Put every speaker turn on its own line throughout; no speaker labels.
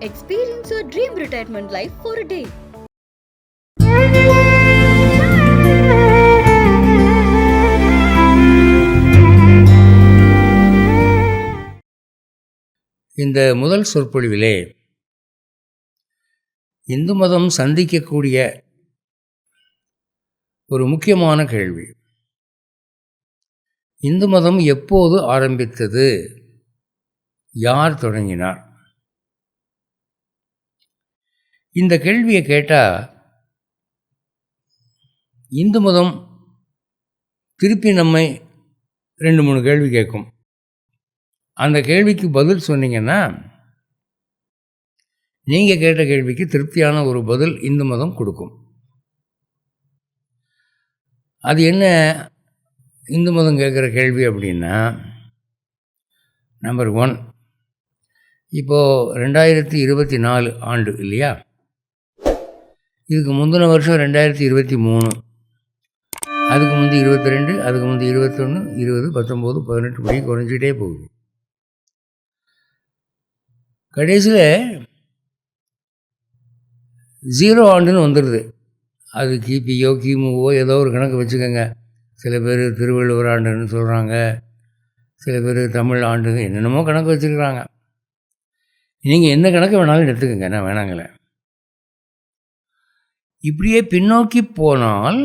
Experience your dream retirement life for a day.
இந்த முதல் சொற்பொழிவிலே இந்து மதம் சந்திக்கக்கூடிய ஒரு முக்கியமான கேள்வி. இந்து மதம் எப்போது ஆரம்பித்தது? யார் தொடங்கினார்? இந்த கேள்வியை கேட்டால் இந்து மதம் திருப்பி நம்மை ரெண்டு மூணு கேள்வி கேட்கும் அந்த கேள்விக்கு பதில் சொன்னீங்கன்னா நீங்கள் கேட்ட கேள்விக்கு திருப்தியான ஒரு பதில் இந்து மதம் கொடுக்கும். அது என்ன? இந்து மதம் கேட்குற கேள்வி அப்படின்னா நம்பர் ஒன் இப்போது ரெண்டாயிரத்தி இருபத்தி நாலு ஆண்டு இல்லையா? இதுக்கு முந்தின வருஷம் ரெண்டாயிரத்தி இருபத்தி மூணு. அதுக்கு முந்தி இருபத்தி ரெண்டு அதுக்கு முந்தி இருபத்தொன்று இருபது பத்தொம்போது பதினெட்டு படி குறைஞ்சிட்டே போகுது. கடைசியில் ஜீரோ ஆண்டுன்னு வந்துடுது அது கிபியோ கிமுவோ ஏதோ ஒரு கணக்கு வச்சுக்கோங்க. சில பேர் திருவள்ளுவர் ஆண்டுன்னு சொல்கிறாங்க சில பேர் தமிழ் ஆண்டு என்னென்னமோ கணக்கு வச்சுருக்குறாங்க. நீங்கள் என்ன கணக்கு வேணாலும் எடுத்துக்கோங்க. நான் வேணாங்களே இப்படியே பின்னோக்கி போனால்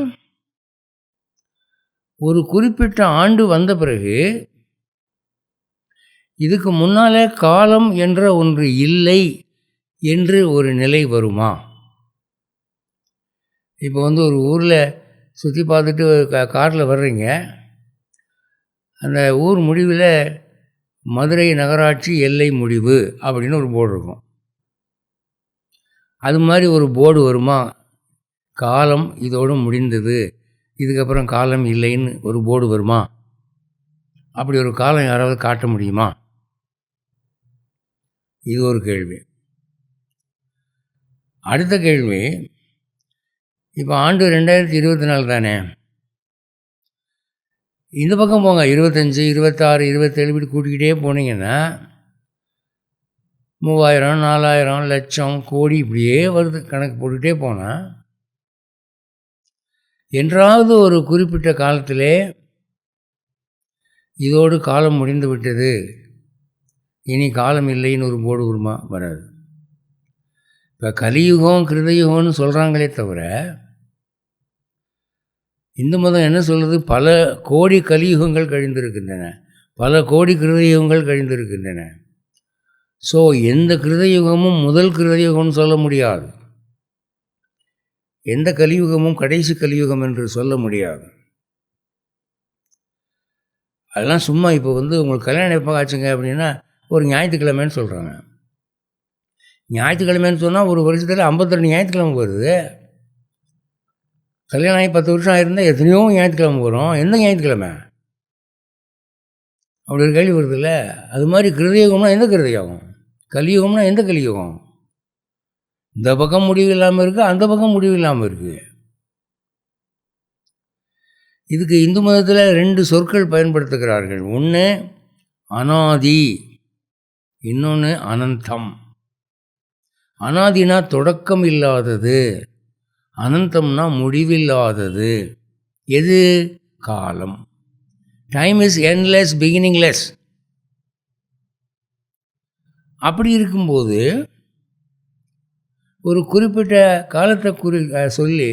ஒரு குறிப்பிட்ட ஆண்டு வந்த பிறகு இதுக்கு முன்னாலே காலம் என்ற ஒன்று இல்லை என்று ஒரு நிலை வருமா? இப்போ வந்து ஒரு ஊரில் சுற்றி பார்த்துட்டு கா காரில் வர்றீங்க. அந்த ஊர் முடிவில் மதுரை நகராட்சி எல்லை முடிவு அப்படின்னு ஒரு போர்டு இருக்கும். அது மாதிரி ஒரு போர்டு வருமா? காலம் இதோடு முடிந்தது. இதுக்கப்புறம் காலம் இல்லைன்னு ஒரு போர்டு வருமா? அப்படி ஒரு காலம் யாராவது காட்ட முடியுமா? இது ஒரு கேள்வி. அடுத்த கேள்வி இப்போ ஆண்டு ரெண்டாயிரத்தி இருபத்தி நாலு தானே? இந்த பக்கம் போங்க. இருபத்தஞ்சி இருபத்தாறு இருபத்தேழு இப்படி கூட்டிக்கிட்டே போனீங்கன்னா மூவாயிரம் நாலாயிரம் லட்சம் கோடி இப்படியே வருது. கணக்கு போட்டுக்கிட்டே போனால் என்றாவது ஒரு குறிப்பிட்ட காலத்திலே இதோடு காலம் முடிந்து விட்டது. இனி காலம் இல்லைன்னு ஒரு போடு உருமா வராது. இப்போ கலியுகம் கிருதயுகம்னு சொல்கிறாங்களே தவிர இந்து மதம் என்ன சொல்கிறது பல கோடி கலியுகங்கள் கழிந்திருக்கின்றன. பல கோடி கிருதயுகங்கள் கழிந்திருக்கின்றன. ஸோ எந்த கிருதயுகமும் முதல் கிருதயுகம்னு சொல்ல முடியாது. எந்த கலியுகமும் கடைசி கலியுகம் என்று சொல்ல முடியாது. அதெல்லாம் சும்மா இப்போ வந்து உங்களுக்கு கல்யாணம் எப்போ ஆச்சுங்க அப்படின்னா ஒரு ஞாயிற்றுக்கிழமைன்னு சொல்கிறாங்க ஞாயிற்றுக்கிழமைன்னு சொன்னால் ஒரு வருஷத்தில் ஐம்பத்தெண்டு ஞாயிற்றுக்கிழமை வருது. கல்யாணம் ஆகி பத்து வருஷம் ஆயிருந்தால் எத்தனையோ ஞாயிற்றுக்கிழமை வரும். எந்த ஞாயிற்றுக்கிழமை? அப்படி ஒரு கேள்வி வருதுல்ல. அது மாதிரி கிருதயுகம்னா எந்த கிருதயுகம்? கலியுகம்னா எந்த கலியுகம்? இந்த பக்கம் முடிவு இல்லாமல் இருக்குது அந்த பக்கம் முடிவு இல்லாமல் இருக்குது இதுக்கு இந்து மதத்தில் ரெண்டு சொற்கள் பயன்படுத்துகிறார்கள். ஒன்று அனாதி இன்னொன்று அனந்தம். அனாதினா தொடக்கம் இல்லாதது அனந்தம்னா முடிவில்லாதது. எது? காலம். டைம் இஸ் என்லெஸ் பிகினிங்லெஸ் அப்படி இருக்கும்போது ஒரு குறிப்பிட்ட காலத்தை குறி சொல்லி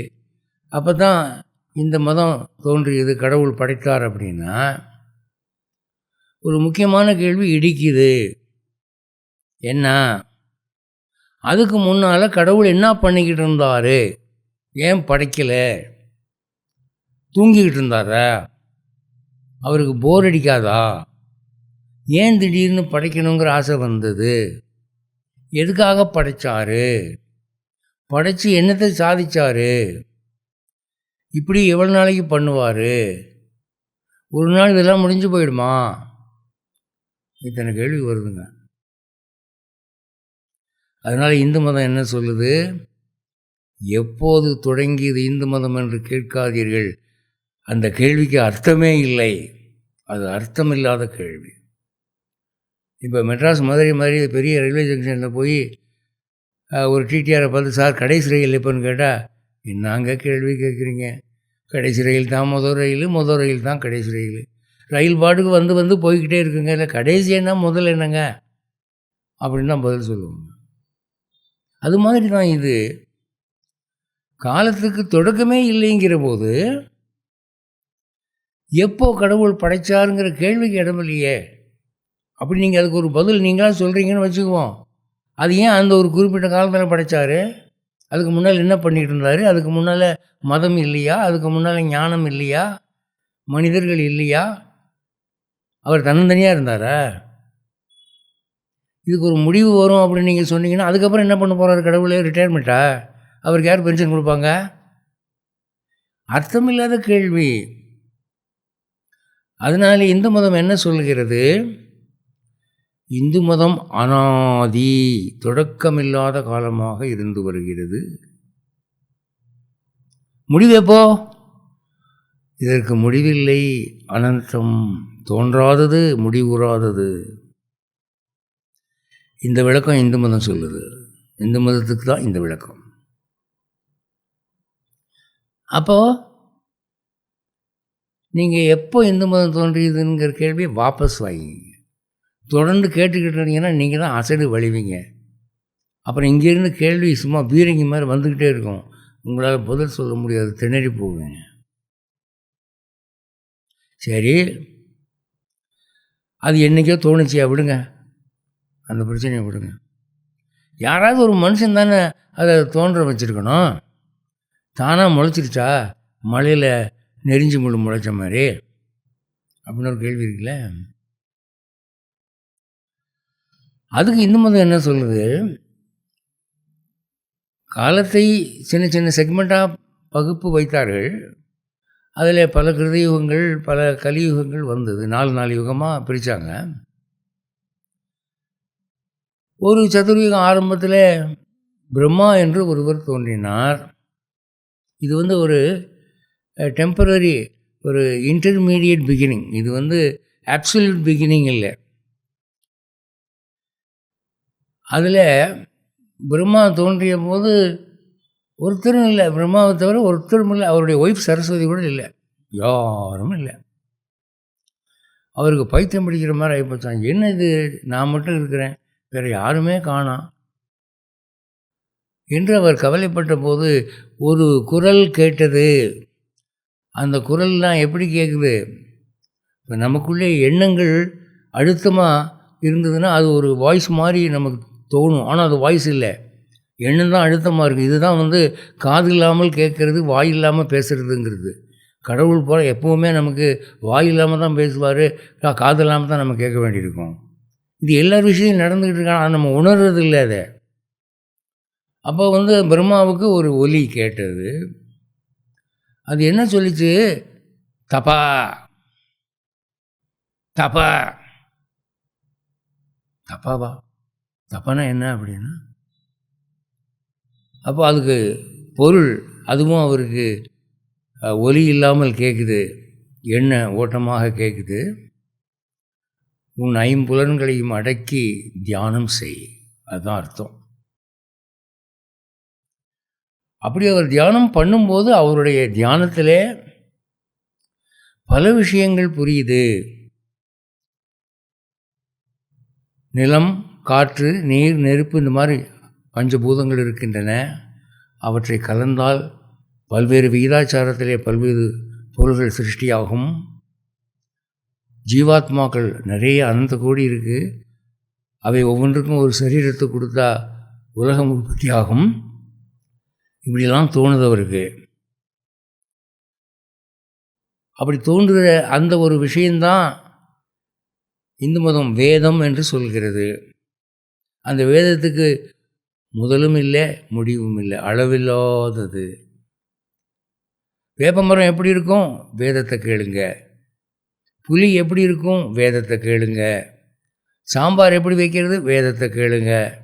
அப்போ தான் இந்த மதம் தோன்றியது கடவுள் படைத்தார் அப்படின்னா ஒரு முக்கியமான கேள்வி இடிக்குது. என்ன அதுக்கு முன்னால் கடவுள் என்ன பண்ணிக்கிட்டு இருந்தார்? ஏன் படைக்கலை? தூங்கிக்கிட்டு இருந்தாரா? அவருக்கு போர் அடிக்காதா? ஏன் திடீர்னு படைக்கணுங்கிற ஆசை வந்தது? எதுக்காக படைச்சாரு? படைச்சி என்னத்தை சாதிச்சாரு? இப்படி எவ்வளோ நாளைக்கு பண்ணுவார்? ஒரு நாள் இதெல்லாம் முடிஞ்சு போயிடுமா? இத்தனை கேள்வி வருதுங்க. அதனால் இந்து மதம் என்ன சொல்லுது? எப்போது தொடங்கியது இந்து மதம் என்று கேட்காதீர்கள். அந்த கேள்விக்கு அர்த்தமே இல்லை. அது அர்த்தமில்லாத கேள்வி. இப்போ மெட்ராஸ் மதுரை மாதிரி பெரிய ரயில்வே ஜங்ஷனில் போய் ஒரு டிடிஆரை பார்த்து சார் கடைசி ரயில் எப்போன்னு கேட்டால் என்னங்க கேள்வி கேட்குறீங்க. கடைசி ரயில் தான் முதல் ரயில் முதல் ரயில் தான் கடைசி ரயில். ரயில் பாட்டுக்கு வந்து வந்து போய்கிட்டே இருக்குங்க. இல்லை கடைசி என்ன முதல் என்னங்க? அப்படின்னு தான் பதில் சொல்லுவோம் அது மாதிரி தான் இது. காலத்துக்கு தொடக்கமே இல்லைங்கிற போது எப்போ கடவுள் படைச்சாருங்கிற கேள்விக்கு இடமில்லையே. அப்படி நீங்கள் அதுக்கு ஒரு பதில் நீங்களாக சொல்கிறீங்கன்னு வச்சுக்குவோம். அது ஏன் அந்த ஒரு குறிப்பிட்ட காலத்தில் படைத்தார் அதுக்கு முன்னால் என்ன பண்ணிகிட்டு இருந்தார்? அதுக்கு முன்னால் மதம் இல்லையா? அதுக்கு முன்னால் ஞானம் இல்லையா? மனிதர்கள் இல்லையா? அவர் தன்னந்தனியாக இருந்தாரா? இதுக்கு ஒரு முடிவு வரும் அப்படின்னு நீங்கள் சொன்னீங்கன்னா அதுக்கப்புறம் என்ன பண்ண போகிறார் கடவுளே? ரிட்டையர்மெண்ட்டா அவருக்கு யார் பென்ஷன் கொடுப்பாங்க? அர்த்தமில்லாத கேள்வி. அதனால இந்து மதம் என்ன சொல்கிறது இந்து மதம் அனாதி தொடக்கமில்லாத காலமாக இருந்து வருகிறது. முடிவெப்போ? இதற்கு முடிவில்லை. அனந்தம் தோன்றாதது முடிவுறாதது. இந்த விளக்கம் இந்து மதம் சொல்லுது. இந்து மதத்துக்கு தான் இந்த விளக்கம். அப்போ நீங்கள் எப்போ இந்து மதம் தோன்றியதுங்கிற கேள்வியை வாபஸ் வாங்கிங்க தொடர்ந்து கேட்டுக்கிட்டு இருந்தீங்கன்னா நீங்கள் தான் அசடு வழிவீங்க. அப்புறம் இங்கேருந்து கேள்வி சும்மா பீரங்கி மாதிரி வந்துக்கிட்டே இருக்கும். உங்களால் பதில் சொல்ல முடியாது திணறி போவீங்க. சரி. அது என்றைக்கோ தோணுச்சியா விடுங்க. அந்த பிரச்சனையை விடுங்க. யாராவது ஒரு மனுஷன் தானே அதை தோன்ற வச்சுருக்கணும். தானாக முளைச்சிருச்சா? மலையில் நெறிஞ்சு முழு முளைச்ச மாதிரி. அப்படின்னு ஒரு கேள்வி இருக்குல்ல? அதுக்கு இந்து மதம் என்ன சொல்லுது காலத்தை சின்ன சின்ன செக்மெண்ட்டாக பகுப்பு வைத்தார்கள். அதில் பல கிருதயுகங்கள் பல கலியுகங்கள் வந்தது. நாலு நாலு யுகமாக பிரித்தாங்க ஒரு சதுர்யுகம் ஆரம்பத்தில் பிரம்மா என்று ஒருவர் தோன்றினார். இது வந்து ஒரு டெம்பரரி ஒரு இன்டர்மீடியட் பிகினிங் இது வந்து அப்சல்யூட் பிகினிங் இல்லை. அதில் பிரம்மா தோன்றிய போது ஒருத்தரும் இல்லை. பிரம்மாவை தவிர ஒருத்தரும் இல்லை. அவருடைய ஒய்ஃப் சரஸ்வதி கூட இல்லை. யாரும் இல்லை. அவருக்கு பைத்தியம் பிடிக்கிற மாதிரி ஆகிப்போச்சான் என்ன இது? நான் மட்டும் இருக்கிறேன். வேறு யாருமே காணாம் என்று அவர் கவலைப்பட்ட போது ஒரு குரல் கேட்டது. அந்த குரல்லாம் எப்படி கேட்குது? இப்போ நமக்குள்ளே எண்ணங்கள் அழுத்தமாக இருந்ததுன்னா அது ஒரு வாய்ஸ் மாதிரி நமக்கு தோணும். ஆனால் அது வாய்ஸ் இல்லை. எண்ணம் தான் அழுத்தமாக இருக்குது இதுதான் வந்து காது இல்லாமல் கேட்குறது வாய் இல்லாமல் பேசுகிறதுங்கிறது கடவுள் போல எப்போவுமே நமக்கு வாய் இல்லாமல் தான் பேசுவார். காது இல்லாமல் தான் நம்ம கேட்க வேண்டியிருக்கும். இது எல்லா விஷயம் நடந்துக்கிட்டு இருக்காங்க ஆனால் நம்ம உணர்றது இல்லை அதை. அப்போ வந்து பிரம்மாவுக்கு ஒரு ஒலி கேட்டது. அது என்ன சொல்லிச்சு? தப்பா தப்பா தப்பாவா தப்பானா என்ன அப்படின்னா அப்போ அதுக்கு பொருள் அதுவும் அவருக்கு ஒலி இல்லாமல் கேட்குது என்ன ஓட்டமாக கேட்குது உன் ஐம்புலன்களையும் அடக்கி தியானம் செய். அதுதான் அர்த்தம். அப்படி அவர் தியானம் பண்ணும்போது அவருடைய தியானத்திலே பல விஷயங்கள் புரியுது. நிலம் காற்று நீர் நெருப்பு இந்த மாதிரி பஞ்சபூதங்கள் இருக்கின்றன. அவற்றை கலந்தால் பல்வேறு விகிதாச்சாரத்திலே பல்வேறு பொருள்கள் சிருஷ்டியாகும். ஜீவாத்மாக்கள் நிறைய அனந்த கோடி இருக்குது அவை ஒவ்வொன்றுக்கும் ஒரு சரீரத்தை கொடுத்தா உலகம் உற்பத்தி ஆகும் இப்படிலாம் தோணுது அவருக்கு. அப்படி தோன்றுகிற அந்த ஒரு விஷயந்தான் இந்து மதம் வேதம் என்று சொல்கிறது. அந்த வேதத்துக்கு முதலும் இல்லை முடிவும் இல்லை. அளவில்லாதது. வேப்பமரம் எப்படி இருக்கும்? வேதத்தை கேளுங்க. புலி எப்படி இருக்கும்? வேதத்தை கேளுங்க. சாம்பார் எப்படி வைக்கிறது? வேதத்தை கேளுங்க.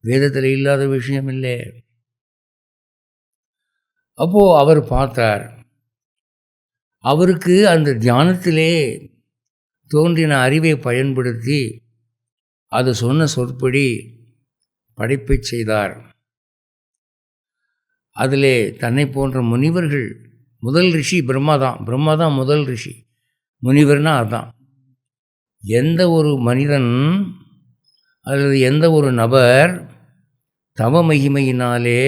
வேதத்தில் இல்லாத விஷயம் இல்லை. அப்போது அவர் பார்த்தார். அவருக்கு அந்த தியானத்திலே தோன்றின அறிவை பயன்படுத்தி அது சொன்ன சொற்படி படைப்பை செய்தார். அதிலே தன்னை போன்ற முனிவர்கள் முதல் ரிஷி பிரம்மா தான் பிரம்மா தான் முதல் ரிஷி முனிவர்னா அதான். எந்த ஒரு மனிதன் அல்லது எந்த ஒரு நபர் தவ மகிமையினாலே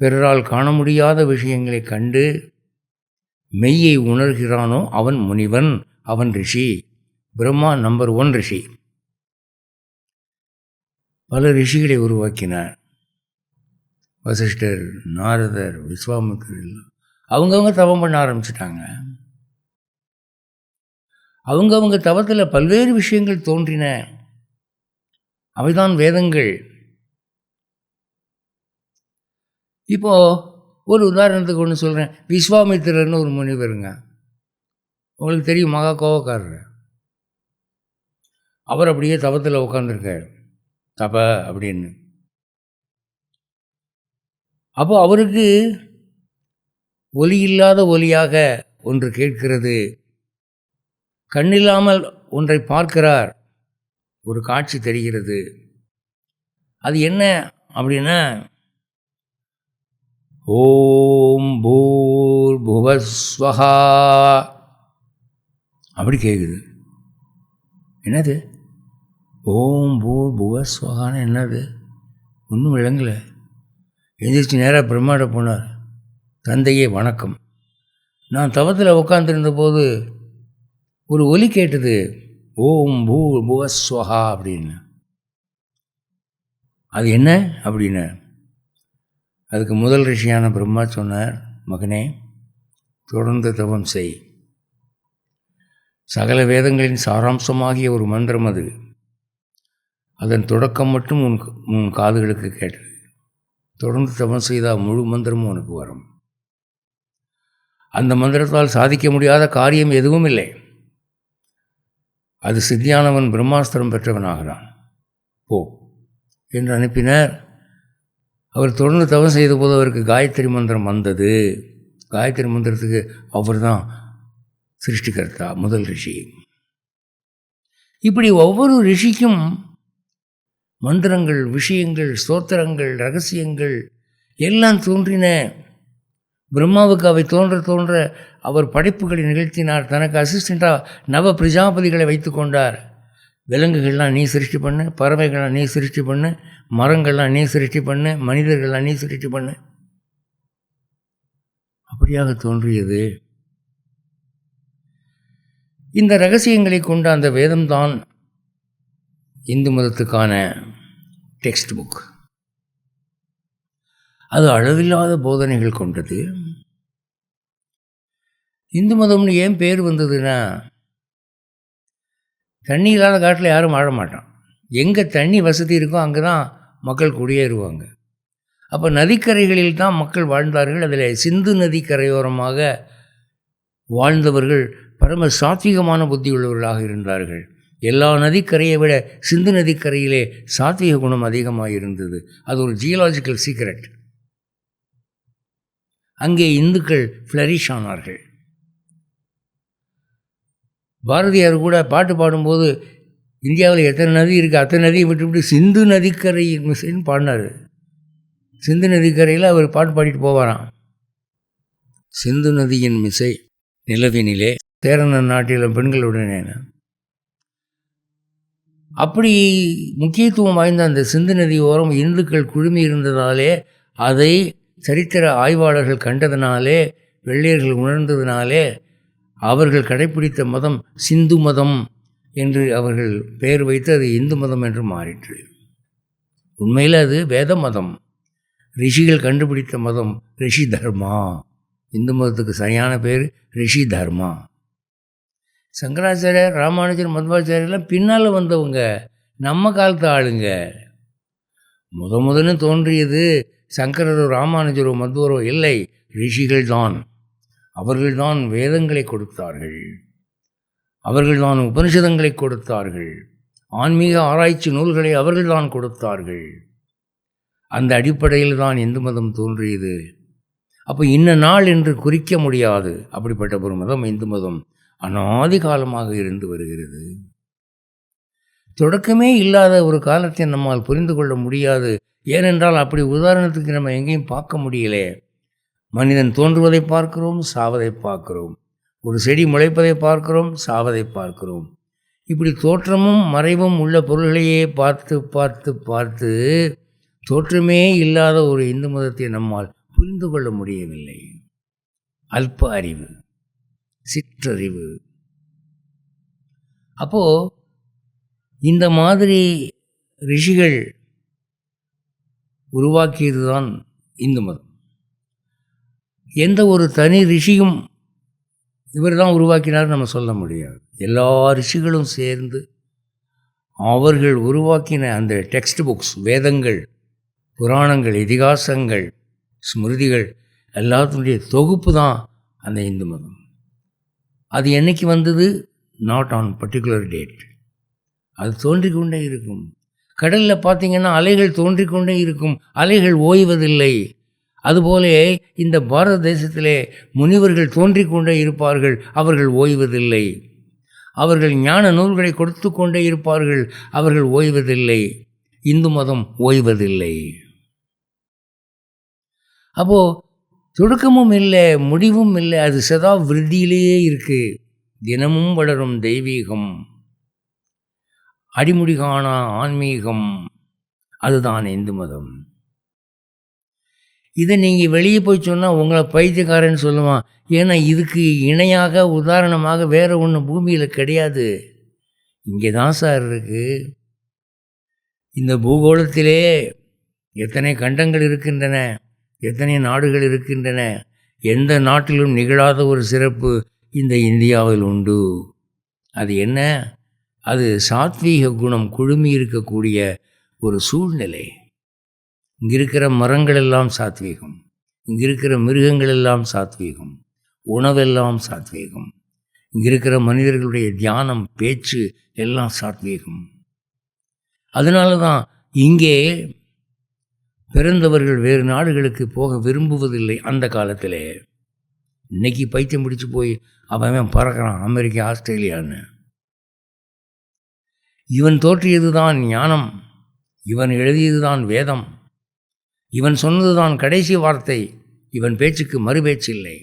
பிறரால் காண முடியாத விஷயங்களை கண்டு மெய்யை உணர்கிறானோ அவன் முனிவன் அவன் ரிஷி பிரம்மா நம்பர் ஒன் ரிஷி. பல ரிஷிகளை உருவாக்கினார். வசிஷ்டர் நாரதர் விஸ்வாமித்திரர் எல்லாம் அவங்கவுங்க தவம் பண்ண ஆரம்பிச்சிட்டாங்க. அவங்கவுங்க தவத்தில் பல்வேறு விஷயங்கள் தோன்றின. அவைதான் வேதங்கள். இப்போ ஒரு உதாரணத்துக்கு ஒன்று சொல்கிறேன் விஸ்வாமித்திரர்னு ஒரு முனிவருங்க உங்களுக்கு தெரியும் மகா கோவக்காரர். அவர் அப்படியே தவத்தில் உட்காந்துருக்கார் தப அப்படின்னு. அப்போ அவருக்கு ஒலி இல்லாத ஒலியாக ஒன்று கேட்கிறது. கண்ணில்லாமல் ஒன்றை பார்க்கிறார். ஒரு காட்சி தெரிகிறது. அது என்ன அப்படின்னா ஓம் பூர் புவஸ்வஹா அப்படி கேட்குது. என்னது? ஓம் பூர் புவஸ்வகான்னு என்னது? ஒன்றும் விளங்கலை. எந்திரிச்சு நேராக பிரம்மாட போனார். தந்தையே வணக்கம். நான் தவத்தில் உட்காந்துருந்த போது ஒரு ஒலி கேட்டது ஓம் பூ புவஸ்வஹா அப்படின்னு. அது என்ன? அப்படின்னு. அதுக்கு முதல் ரிஷியான பிரம்மா சொன்னார் மகனே தொடர்ந்து தவம் செய். சகல வேதங்களின் சாராம்சமாகிய ஒரு மந்திரம் அது. அதன் தொடக்கம் மட்டும் உன் உன் காதுகளுக்கு கேட்டது. தொடர்ந்து தவம் செய்தால் முழு மந்திரமும் உனக்கு வரும். அந்த மந்திரத்தால் சாதிக்க முடியாத காரியம் எதுவும் இல்லை. அது சித்தியானவன் பிரம்மாஸ்திரம் பெற்றவனாகிறான். போ என்று அனுப்பினர். அவர் தொடர்ந்து தவம் செய்த போது அவருக்கு காயத்ரி மந்திரம் வந்தது. காயத்ரி மந்திரத்துக்கு அவர் தான் சிருஷ்டிகர்த்தா முதல் ரிஷி. இப்படி ஒவ்வொரு ரிஷிக்கும் மந்திரங்கள் விஷயங்கள் ஸ்தோத்திரங்கள் ரகசியங்கள் எல்லாம் தோன்றின. பிரம்மாவுக்கு அவை தோன்ற தோன்ற அவர் படைப்புகளை நிகழ்த்தினார். தனக்கு அசிஸ்டண்ட்டாக நவ பிரஜாபதிகளை வைத்து கொண்டார். விலங்குகள்லாம் நீ சிருஷ்டி பண்ணு பறவைகள்லாம் நீ சிருஷ்டி பண்ணு மரங்கள்லாம் நீ சிருஷ்டி பண்ணு மனிதர்கள்லாம் நீ சிருஷ்டி பண்ணு. அப்படியாக தோன்றியது. இந்த ரகசியங்களை கொண்ட அந்த வேதம்தான் இந்து மதத்துக்கான டெக்ஸ்ட் புக் அது அளவில்லாத போதனைகள் கொண்டது. இந்து மதம்னு ஏன் பேர் வந்ததுன்னா தண்ணி இல்லாத காட்டில் யாரும் வாழ மாட்டான். எங்கே தண்ணி வசதி இருக்கோ அங்கே தான் மக்கள் குடியேறுவாங்க. அப்போ நதிக்கரைகளில் தான் மக்கள் வாழ்ந்தார்கள். அதில் சிந்து நதி கரையோரமாக வாழ்ந்தவர்கள் பரம சாத்விகமான புத்தி உள்ளவர்களாக இருந்தார்கள். எல்லா நதிக்கரையை விட சிந்து நதிக்கரையிலே சாத்விக குணம் அதிகமாக இருந்தது அது ஒரு ஜியலாஜிக்கல் சீக்ரெட் அங்கே இந்துக்கள் ஃப்ளரிஷ் ஆனார்கள். பாரதியார் கூட பாட்டு பாடும்போது இந்தியாவில் எத்தனை நதி இருக்குது அத்தனை நதியை விட்டுவிட்டு சிந்து நதிக்கரை மிசைன்னு பாடினார். சிந்து நதிக்கரையில் அவர் பாட்டு பாடிட்டு போவாராம். சிந்து நதியின் மிசை நிலவினிலே சேரண நாட்டிலும் பெண்களுடனே அப்படி முக்கியத்துவம் வாய்ந்த அந்த சிந்து நதி ஓரம் இந்துக்கள் குழுமி இருந்ததாலே அதை சரித்திர ஆய்வாளர்கள் கண்டதினாலே வெள்ளையர்கள் உணர்ந்ததினாலே அவர்கள் கடைப்பிடித்த மதம் சிந்து மதம் என்று அவர்கள் பெயர் வைத்து அது இந்து மதம் என்று மாறிற்று. உண்மையில் அது வேத மதம். ரிஷிகள் கண்டுபிடித்த மதம் ரிஷி தர்மா. இந்து மதத்துக்கு சரியான பேர் ரிஷி தர்மா. சங்கராச்சாரியார் ராமானுஜர் மத்வாச்சாரியெல்லாம் பின்னால் வந்தவங்க. நம்ம காலத்து ஆளுங்க. முத முதன்னு தோன்றியது சங்கரரோ ராமானுஜரோ மத்வரோ இல்லை ரிஷிகள் தான் அவர்கள்தான் வேதங்களை கொடுத்தார்கள். அவர்கள்தான் உபனிஷதங்களை கொடுத்தார்கள். ஆன்மீக ஆராய்ச்சி நூல்களை அவர்கள்தான் கொடுத்தார்கள். அந்த அடிப்படையில் தான் இந்து மதம் தோன்றியது. அப்போ இன்ன நாள் என்று குறிக்க முடியாது. அப்படிப்பட்ட ஒரு மதம் இந்து மதம். அனாதி காலமாக இருந்து வருகிறது. தொடக்கமே இல்லாத ஒரு காலத்தை நம்மால் புரிந்து கொள்ள முடியாது. ஏனென்றால் அப்படி உதாரணத்துக்கு நம்ம எங்கேயும் பார்க்க முடியலே. மனிதன் தோன்றுவதை பார்க்கிறோம் சாவதை பார்க்கிறோம். ஒரு செடி முளைப்பதை பார்க்கிறோம் சாவதை பார்க்கிறோம். இப்படி தோற்றமும் மறைவும் உள்ள பொருள்களையே பார்த்து பார்த்து பார்த்து தோற்றமே இல்லாத ஒரு இந்து மதத்தை நம்மால் புரிந்து கொள்ள முடியவில்லை. அல்ப அறிவு. சிற்றறிவு. அப்போது இந்த மாதிரி ரிஷிகள் உருவாக்கியது தான் இந்து மதம். எந்த ஒரு தனி ரிஷியும் இவர் தான் உருவாக்கினார் நம்ம சொல்ல முடியாது. எல்லா ரிஷிகளும் சேர்ந்து அவர்கள் உருவாக்கின அந்த டெக்ஸ்ட் புக்ஸ் வேதங்கள் புராணங்கள் இதிகாசங்கள் ஸ்மிருதிகள் எல்லாத்தினுடைய தொகுப்பு தான் அந்த இந்து மதம். அது என்னைக்கு வந்தது? நாட் ஆன் பர்டிகுலர் டேட் அது தோன்றிக்கொண்டே இருக்கும். கடலில் பார்த்தீங்கன்னா அலைகள் தோன்றிக்கொண்டே இருக்கும். அலைகள் ஓய்வதில்லை. அதுபோல இந்த பாரத தேசத்திலே முனிவர்கள் தோன்றிக்கொண்டே இருப்பார்கள். அவர்கள் ஓய்வதில்லை. அவர்கள் ஞான நூல்களை கொடுத்து கொண்டே இருப்பார்கள். அவர்கள் ஓய்வதில்லை. இந்து மதம் ஓய்வதில்லை. அப்போது துடுக்கமும் இல்லை முடிவும் இல்லை அது சதா விருத்தியிலேயே இருக்குது தினமும் வளரும் தெய்வீகம். அடிமுடிகான ஆன்மீகம். அதுதான் இந்து மதம். இதை நீங்கள் வெளியே போய் சொன்னால் உங்களை பைத்தியக்காரன்னு சொல்லுவான். ஏன்னா இதுக்கு இணையாக உதாரணமாக வேறு ஒன்று பூமியில் கிடையாது. இங்கே தான் சார் இருக்குது இந்த பூகோளத்திலே எத்தனை கண்டங்கள் இருக்கின்றன? எத்தனை நாடுகள் இருக்கின்றன? எந்த நாட்டிலும் நிகழாத ஒரு சிறப்பு இந்த இந்தியாவில் உண்டு. அது என்ன? அது சாத்வீக குணம் குழுமி இருக்கக்கூடிய ஒரு சூழ்நிலை. இங்கே இருக்கிற மரங்கள் எல்லாம் சாத்வீகம். இங்கே இருக்கிற மிருகங்கள் எல்லாம் சாத்வீகம். உணவெல்லாம் சாத்வீகம். இங்கே இருக்கிற மனிதர்களுடைய தியானம் பேச்சு எல்லாம் சாத்வீகம். அதனால தான் இங்கே பிறந்தவர்கள் வேறு நாடுகளுக்கு போக விரும்புவதில்லை அந்த காலத்திலே. இன்னைக்கு பைத்தியம் பிடிச்சி போய் அவன் பறக்கிறான் அமெரிக்கா ஆஸ்திரேலியான்னு. இவன் தோற்றியது தான் ஞானம் இவன் எழுதியது தான் வேதம் இவன் சொன்னது தான் கடைசி வார்த்தை இவன் பேச்சுக்கு மறுபேச்சு இல்லை.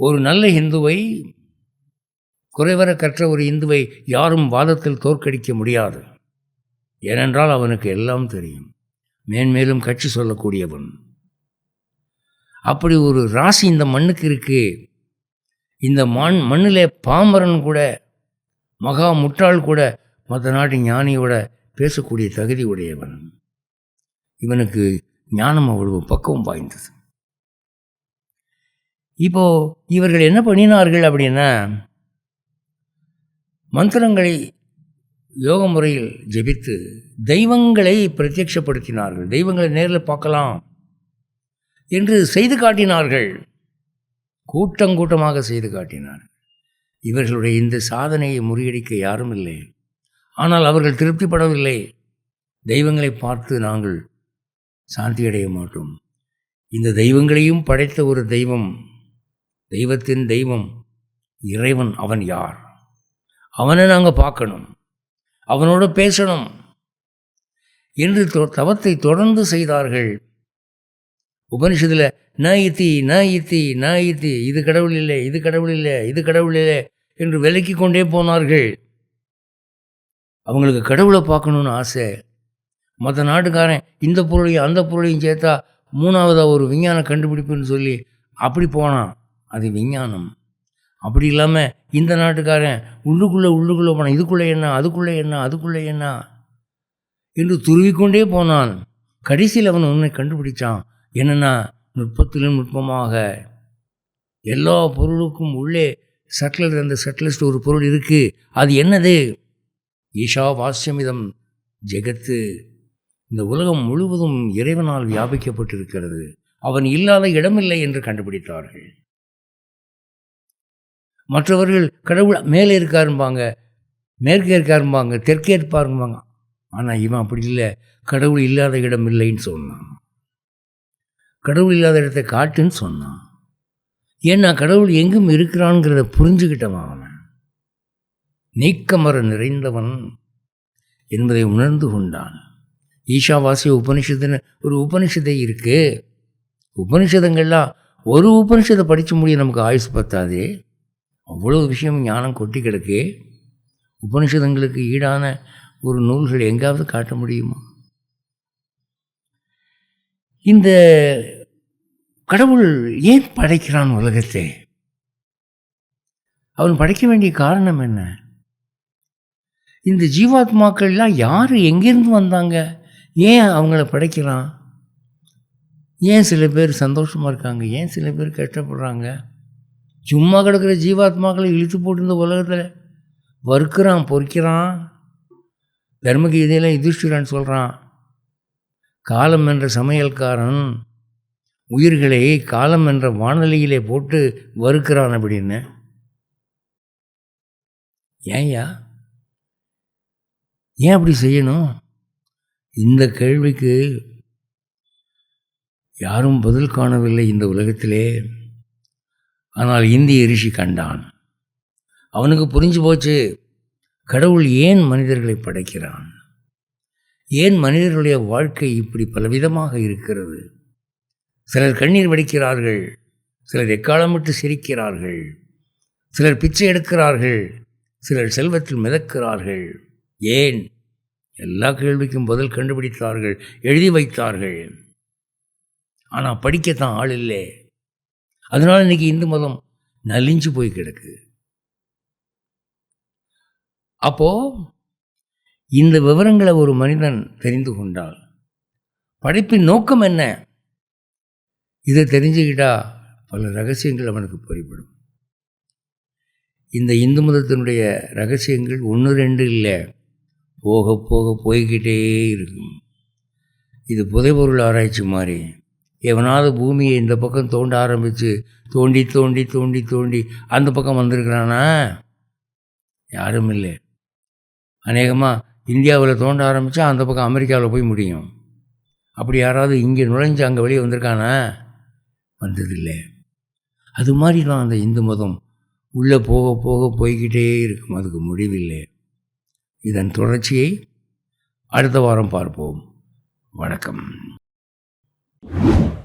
ஒரு நல்ல இந்துவை குறைவர கற்ற ஒரு இந்துவை யாரும் வாதத்தில் தோற்கடிக்க முடியாது. ஏனென்றால் அவனுக்கு எல்லாம் தெரியும். மேன்மேலும் கட்சி சொல்லக்கூடியவன். அப்படி ஒரு ராசி இந்த மண்ணுக்கு இருக்கு. இந்த மண் மண்ணிலே பாமரன் கூட மகா முட்டாள் கூட மற்ற நாட்டு ஞானியோட பேசக்கூடிய தகுதி உடையவன். இவனுக்கு ஞானம் அவ்வளவு பக்குவம் வாய்ந்தது. இப்போ இவர்கள் என்ன பண்ணினார்கள் அப்படின்னா மந்திரங்களை யோக முறையில் ஜெபித்து தெய்வங்களை பிரத்யட்சப்படுத்தினார்கள் தெய்வங்களை நேரில் பார்க்கலாம் என்று செய்து காட்டினார்கள். கூட்டங்கூட்டமாக செய்து காட்டினார்கள் இவர்களுடைய இந்த சாதனையை முறியடிக்க யாரும் இல்லை. ஆனால் அவர்கள் திருப்திப்படவில்லை. தெய்வங்களை பார்த்து நாங்கள் சாந்தி அடைய மாட்டோம். இந்த தெய்வங்களையும் படைத்த ஒரு தெய்வம் தெய்வத்தின் தெய்வம் இறைவன். அவன் யார்? அவனை நாங்கள் பார்க்கணும். அவனோட பேசணும் என்று தொ- தவத்தை தொடர்ந்து செய்தார்கள். உபனிஷத்தில் ந இத்தி ந இத்தி ந இத்தி இது கடவுள் இல்லை இது கடவுள் இல்லை இது கடவுள் இல்லை என்று விலக்கி கொண்டே போனார்கள். அவங்களுக்கு கடவுளை பார்க்கணுன்னு ஆசை. மற்ற நாட்டுக்காரன் இந்த பொருளையும் அந்த பொருளையும் சேர்த்தா மூணாவதாக ஒரு விஞ்ஞான கண்டுபிடிப்புன்னு சொல்லி அப்படி போனான். அது விஞ்ஞானம். அப்படி இல்லாமல் இந்த நாட்டுக்காரன் உள்ளுக்குள்ளே உள்ளுக்குள்ளே போனான். இதுக்குள்ளே என்ன? அதுக்குள்ளே என்ன? அதுக்குள்ளே என்ன? என்று துருவிக்கொண்டே போனான். கடைசியில் அவன் உன்னை கண்டுபிடிச்சான். என்னென்னா நுட்பத்திலும் நுட்பமாக எல்லா பொருளுக்கும் உள்ளே சட்டில் அந்த சட்டிலிஸ்ட் ஒரு பொருள் இருக்குது அது என்னது? ஈஷா வாஸ்யமிதம் ஜெகத்து. இந்த உலகம் முழுவதும் இறைவனால் வியாபிக்கப்பட்டிருக்கிறது. அவன் இல்லாத இடமில்லை என்று கண்டுபிடித்தார்கள். மற்றவர்கள் கடவுள் மேலே இருக்காரும்பாங்க மேற்கே இருக்காரும்பாங்க தெற்கே இருப்பாரும்பாங்க. ஆனால் இவன் அப்படி இல்லை. கடவுள் இல்லாத இடம் இல்லைன்னு சொன்னான். கடவுள் இல்லாத இடத்தை காட்டுன்னு சொன்னான். ஏன்னா கடவுள் எங்கும் இருக்கிறான்ங்கிறத புரிஞ்சுக்கிட்டவன் அவன். நீக்கமர நிறைந்தவன் என்பதை உணர்ந்து கொண்டான். ஈஷாவாசிய உபனிஷத்துன்னு ஒரு உபனிஷத்தை இருக்குது உபனிஷதங்கள்லாம் ஒரு உபனிஷத்தை படித்து முடிய நமக்கு ஆயுசு பத்தாது. அவ்வளோ விஷயம் ஞானம் கொட்டி கிடக்கு உபனிஷதங்களுக்கு ஈடான ஒரு நூல்கள் எங்காவது காட்ட முடியுமா? இந்த கடவுள் ஏன் படைக்கிறான் உலகத்தை? அவன் படைக்க வேண்டிய காரணம் என்ன? இந்த ஜீவாத்மாக்கள்லாம் யார்? எங்கேருந்து வந்தாங்க? ஏன் அவங்கள படைக்கிறான்? ஏன் சில பேர் சந்தோஷமாக இருக்காங்க? ஏன் சில பேர் கஷ்டப்படுறாங்க? சும்மா கிடக்கிற ஜீவாத்மாக்களை இழுத்து போட்டு இந்த உலகத்தில். வறுக்கிறான் பொறிக்கிறான். தர்மகீதையில் யுதிஷ்டிரன் சொல்கிறான் காலம் என்ற சமையல்காரன் உயிர்களை காலம் என்ற வானொலியிலே போட்டு வறுக்கிறான் அப்படின்னு. ஏன்யா? ஏன் அப்படி செய்யணும்? இந்த கேள்விக்கு யாரும் பதில் காணவில்லை இந்த உலகத்திலே. ஆனால் இந்திய ரிஷி கண்டான். அவனுக்கு புரிஞ்சு போச்சு கடவுள் ஏன் மனிதர்களை படைக்கிறான்? ஏன் மனிதர்களுடைய வாழ்க்கை இப்படி பலவிதமாக இருக்கிறது? சிலர் கண்ணீர் வடிக்கிறார்கள் சிலர் எக்காலமிட்டு சிரிக்கிறார்கள் சிலர் பிச்சை எடுக்கிறார்கள் சிலர் செல்வத்தில் மிதக்கிறார்கள். ஏன்? எல்லா கேள்விக்கும் பதில் கண்டுபிடித்தார்கள் எழுதி வைத்தார்கள். ஆனால் படிக்கத்தான் ஆள் இல்லை. அதனால் இன்றைக்கி இந்து மதம் நலிஞ்சு போய் கிடக்கு. அப்போது இந்த விவரங்களை ஒரு மனிதன் தெரிந்து கொண்டால் படைப்பின் நோக்கம் என்ன? இதை தெரிஞ்சுக்கிட்டா பல ரகசியங்கள் அவனுக்கு புரிபடும். இந்த இந்து மதத்தினுடைய ரகசியங்கள் ஒன்று ரெண்டு இல்லை. போக போக போய்கிட்டே இருக்கும். இது புதைபொருள் ஆராய்ச்சி மாதிரி. எவனாவது பூமியை இந்த பக்கம் தோண்ட ஆரம்பித்து தோண்டி தோண்டி தோண்டி தோண்டி அந்த பக்கம் வந்திருக்கிறானா? யாரும் இல்லை அநேகமாக இந்தியாவில் தோண்ட ஆரம்பித்தா அந்த பக்கம் அமெரிக்காவில் போய் முடியும். அப்படி யாராவது இங்கே நுழைஞ்சு அங்கே வெளியே வந்திருக்கானா? வந்ததில்லை. அது மாதிரி தான் அந்த இந்து மதம். உள்ளே போக போக போய்கிட்டே இருக்கும். அதுக்கு முடிவில்லை. இதன் தொடர்ச்சியை அடுத்த வாரம் பார்ப்போம். வணக்கம். you.